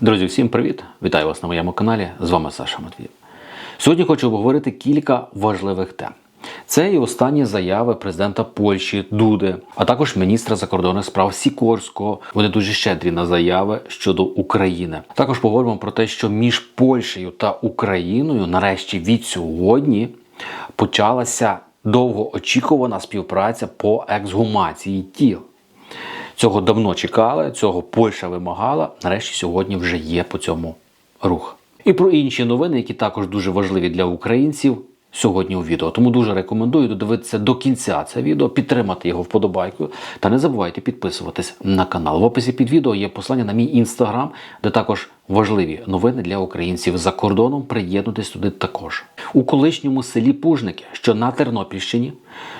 Друзі, всім привіт! Вітаю вас на моєму каналі. З вами Саша Матвієв. Сьогодні хочу обговорити кілька важливих тем. Це і останні заяви президента Польщі Дуди, а також міністра закордонних справ Сікорського. Вони дуже щедрі на заяви щодо України. Також поговоримо про те, що між Польщею та Україною нарешті від сьогодні почалася довгоочікувана співпраця по ексгумації тіл. Цього давно чекали, цього Польща вимагала. Нарешті сьогодні вже є по цьому рух. І про інші новини, які також дуже важливі для українців. Сьогодні у відео. Тому дуже рекомендую додивитися до кінця це відео, підтримати його вподобайкою. Та не забувайте підписуватись на канал. В описі під відео є послання на мій інстаграм, де також важливі новини для українців за кордоном. Приєднуйтесь туди також. У колишньому селі Пужники, що на Тернопільщині,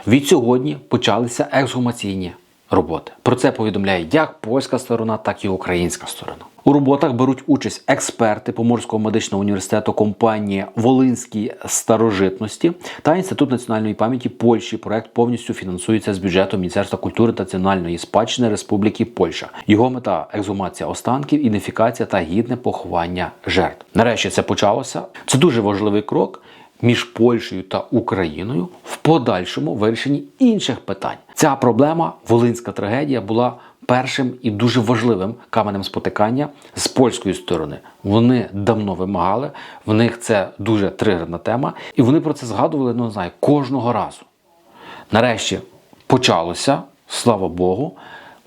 від сьогодні почалися ексгумаційні роботи. Про це повідомляє як польська сторона, так і українська сторона. У роботах беруть участь експерти Поморського медичного університету компанії Волинські старожитності та Інститут національної пам'яті Польщі. Проект повністю фінансується з бюджету Міністерства культури та національної спадщини Республіки Польща. Його мета ексгумація останків, ідентифікація та гідне поховання жертв. Нарешті це почалося. Це дуже важливий крок між Польщею та Україною в подальшому вирішенні інших питань. Ця проблема, волинська трагедія, була першим і дуже важливим каменем спотикання з польської сторони. Вони давно вимагали, в них це дуже тригерна тема, і вони про це згадували, ну не знаю, кожного разу. Нарешті почалося, слава Богу.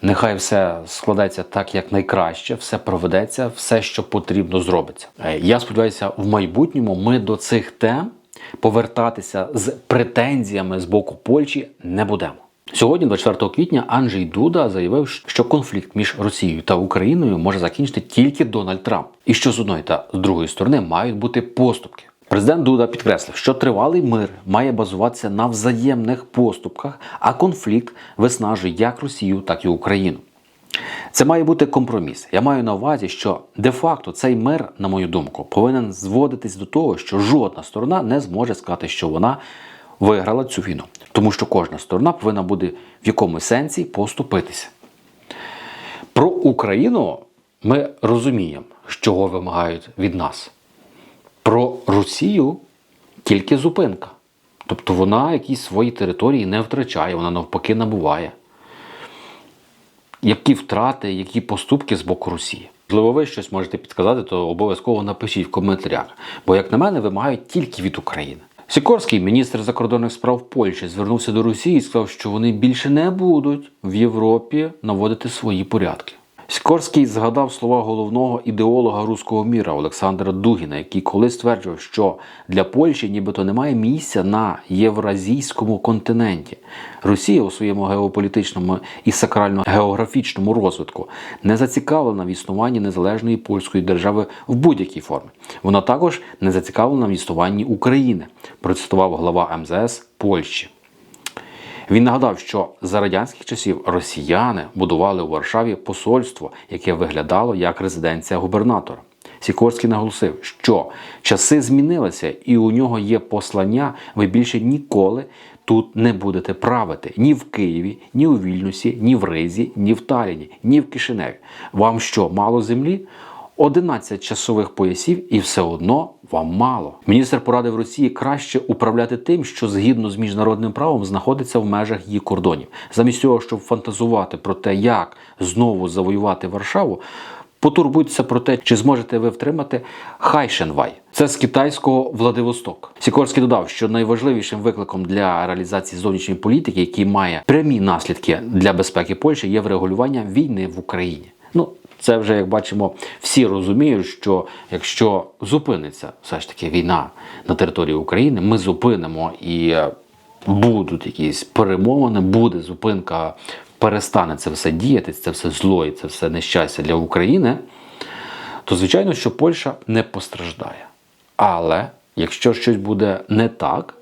Нехай все складеться так, як найкраще, все проведеться, все, що потрібно, зробиться. Е, Я сподіваюся, в майбутньому ми до цих тем повертатися з претензіями з боку Польщі не будемо. Сьогодні, 24 квітня, Анджей Дуда заявив, що конфлікт між Росією та Україною може закінчити тільки Дональд Трамп, і що з одної та з другої сторони мають бути поступки. Президент Дуда підкреслив, що тривалий мир має базуватися на взаємних поступках, а конфлікт виснажує як Росію, так і Україну. Це має бути компроміс. Я маю на увазі, що де-факто цей мир, на мою думку, повинен зводитись до того, що жодна сторона не зможе сказати, що вона виграла цю війну, тому що кожна сторона повинна буде в якомусь сенсі поступитися. Про Україну ми розуміємо, чого вимагають від нас. Про Росію тільки зупинка. Тобто вона якісь свої території не втрачає, вона навпаки набуває. Які втрати, які поступки з боку Росії? Можливо, ви щось можете підказати, то обов'язково напишіть в коментарях. Бо, як на мене, вимагають тільки від України. Сікорський, міністр закордонних справ Польщі, звернувся до Росії і сказав, що вони більше не будуть в Європі наводити свої порядки. Сікорський згадав слова головного ідеолога руського міра Олександра Дугіна, який колись стверджував, що для Польщі нібито немає місця на євразійському континенті. Росія у своєму геополітичному і сакрально-географічному розвитку не зацікавлена в існуванні незалежної польської держави в будь-якій формі. Вона також не зацікавлена в існуванні України, процитував глава МЗС Польщі. Він нагадав, що за радянських часів росіяни будували у Варшаві посольство, яке виглядало як резиденція губернатора. Сікорський наголосив, що часи змінилися, і у нього є послання. Ви більше ніколи тут не будете правити ні в Києві, ні у Вільнюсі, ні в Ризі, ні в Таліні, ні в Кишиневі. Вам що, мало землі? 11 часових поясів і все одно вам мало. Міністр порадив Росії краще управляти тим, що згідно з міжнародним правом знаходиться в межах її кордонів, замість того, щоб фантазувати про те, як знову завоювати Варшаву. Потурбуйтеся про те, чи зможете ви втримати Хайшенвай. Це з китайського Владивосток. Сікорський додав, що найважливішим викликом для реалізації зовнішньої політики, який має прямі наслідки для безпеки Польщі, є врегулювання війни в Україні. Ну, це вже як бачимо, всі розуміють, що якщо зупиниться все ж таки війна на території України, ми зупинимо і будуть якісь перемовини, буде зупинка, перестане це все діяти, це все зло і це все нещастя для України, то звичайно, що Польща не постраждає. Але якщо щось буде не так,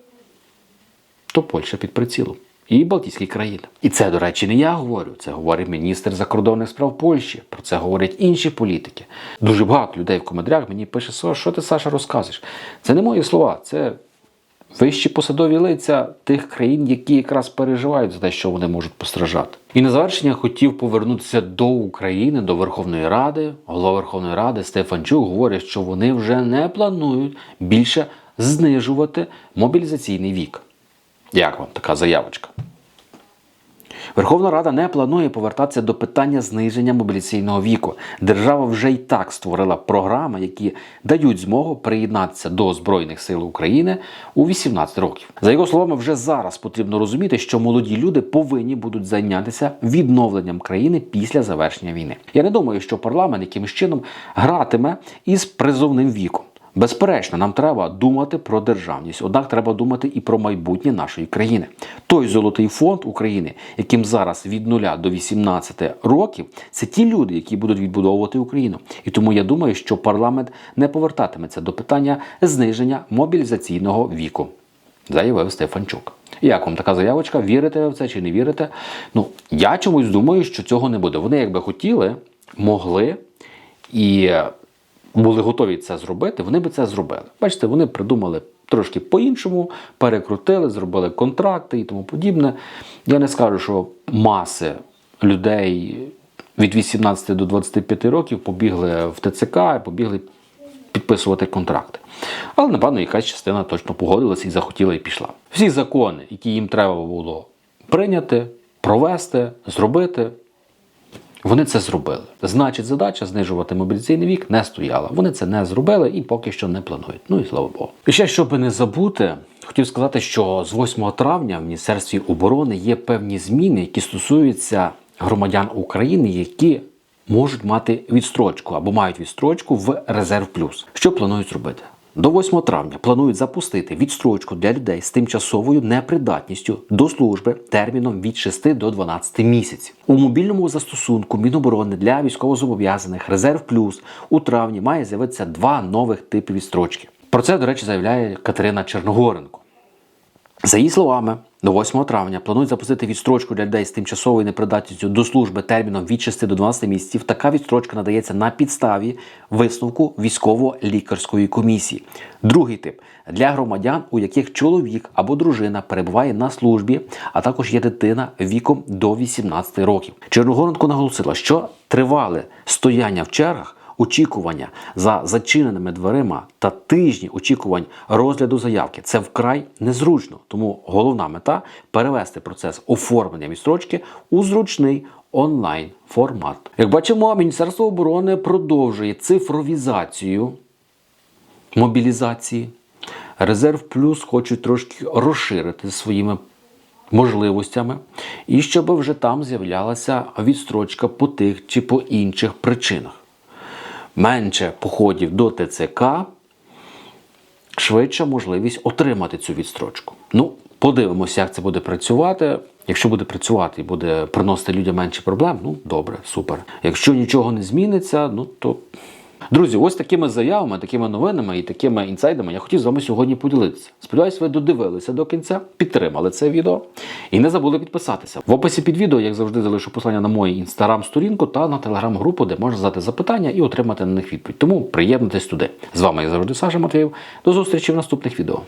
то Польща під прицілом. І Балтійські країни. І це, до речі, не я говорю. Це говорить міністр закордонних справ Польщі. Про це говорять інші політики. Дуже багато людей в коментарях мені пише, що ти, Саша, розказуєш. Це не мої слова, це вищі посадові лиця тих країн, які якраз переживають за те, що вони можуть постраждати. І на завершення хотів повернутися до України, до Верховної Ради. Голова Верховної Ради Стефанчук говорить, що вони вже не планують більше знижувати мобілізаційний вік. Як вам така заявочка? Верховна Рада не планує повертатися до питання зниження мобілізаційного віку. Держава вже й так створила програми, які дають змогу приєднатися до Збройних сил України у 18 років. За його словами, вже зараз потрібно розуміти, що молоді люди повинні будуть зайнятися відновленням країни після завершення війни. Я не думаю, що парламент якимось чином гратиме із призовним віком. Безперечно, нам треба думати про державність, однак треба думати і про майбутнє нашої країни. Той золотий фонд України, яким зараз від 0 до 18 років, це ті люди, які будуть відбудовувати Україну. І тому я думаю, що парламент не повертатиметься до питання зниження мобілізаційного віку, заявив Стефанчук. Як вам така заявочка? Вірите ви в це чи не вірите? Ну я чомусь думаю, що цього не буде. Вони, якби хотіли, могли і були готові це зробити, вони би це зробили. Бачите, вони придумали трошки по-іншому, перекрутили, зробили контракти і тому подібне. Я не скажу, що маси людей від 18 до 25 років побігли в ТЦК побігли підписувати контракти. Але, напевно, якась частина точно погодилася і захотіла і пішла. Всі закони, які їм треба було прийняти, провести, зробити, вони це зробили. Значить, задача знижувати мобілізаційний вік не стояла. Вони це не зробили і поки що не планують. Ну і слава Богу. І ще щоб не забути, хотів сказати, що з 8 травня в Міністерстві оборони є певні зміни, які стосуються громадян України, які можуть мати відстрочку або мають відстрочку в резерв плюс. Що планують зробити? До 8 травня планують запустити відстрочку для людей з тимчасовою непридатністю до служби терміном від 6 до 12 місяців. У мобільному застосунку Міноборони для військовозобов'язаних Резерв Плюс у травні має з'явитися два нових типи відстрочки. Про це, до речі, заявляє Катерина Черногоренко. За її словами, до 8 травня планують запустити відстрочку для людей з тимчасовою непридатністю до служби терміном від 6 до 12 місяців. Така відстрочка надається на підставі висновку військово-лікарської комісії. Другий тип для громадян, у яких чоловік або дружина перебуває на службі, а також є дитина віком до 18 років. Черногоренко наголосила, що тривале стояння в чергах очікування за зачиненими дверима та тижні очікувань розгляду заявки це вкрай незручно. Тому головна мета перевести процес оформлення відстрочки у зручний онлайн формат. Як бачимо, Міністерство оборони продовжує цифровізацію мобілізації. Резерв плюс хочуть трошки розширити своїми можливостями, і щоб вже там з'являлася відстрочка по тих чи по інших причинах менше походів до ТЦК, швидша можливість отримати цю відстрочку. Ну, подивимося, як це буде працювати. Якщо буде працювати і буде приносити людям менше проблем, ну добре, супер. Якщо нічого не зміниться, ну то. Друзі, ось такими заявами, такими новинами і такими інсайдами я хотів з вами сьогодні поділитися. Сподіваюсь, ви додивилися до кінця, підтримали це відео і не забули підписатися. В описі під відео, як завжди, залишу посилання на мою інстаграм-сторінку та на телеграм-групу, де можна задати запитання і отримати на них відповідь. Тому приєднуйтесь туди. З вами як завжди Саша Матвіїв. До зустрічі в наступних відео.